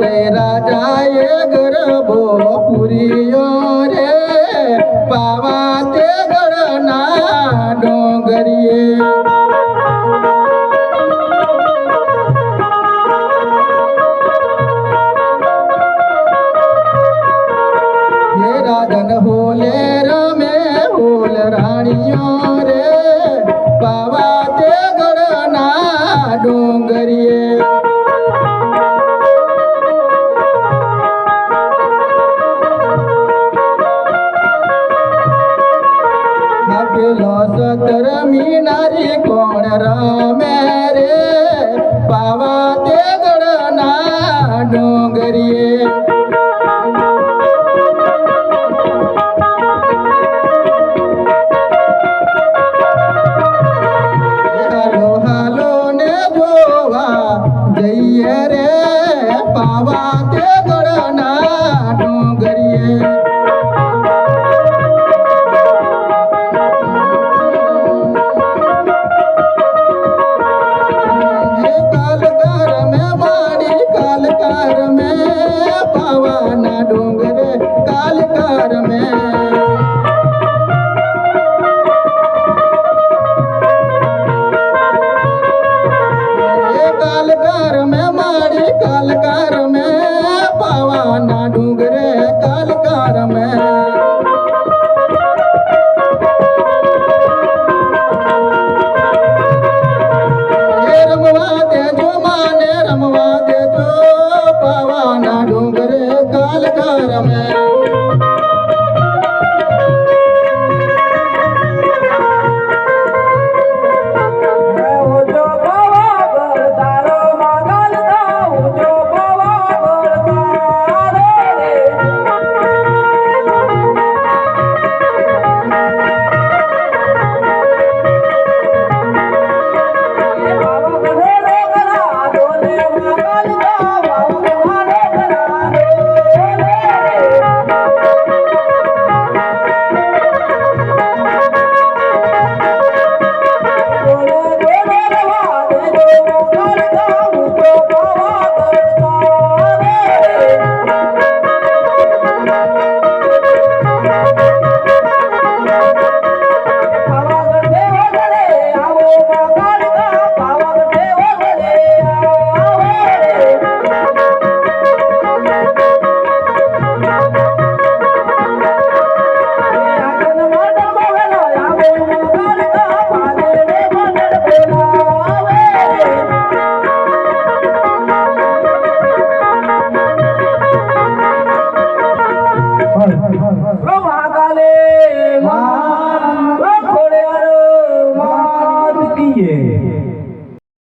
રાજાએ ગરબો પુરિયો રે. પાવા તે ગળના ડોંગરીએ. હે રાધન હોલે રમે હોલ રાણીઓ રે. પાવા हरी कोण रमे रे पावा ते गणना डोंगरिये हलो हलो ने जोवा जइये रे पावा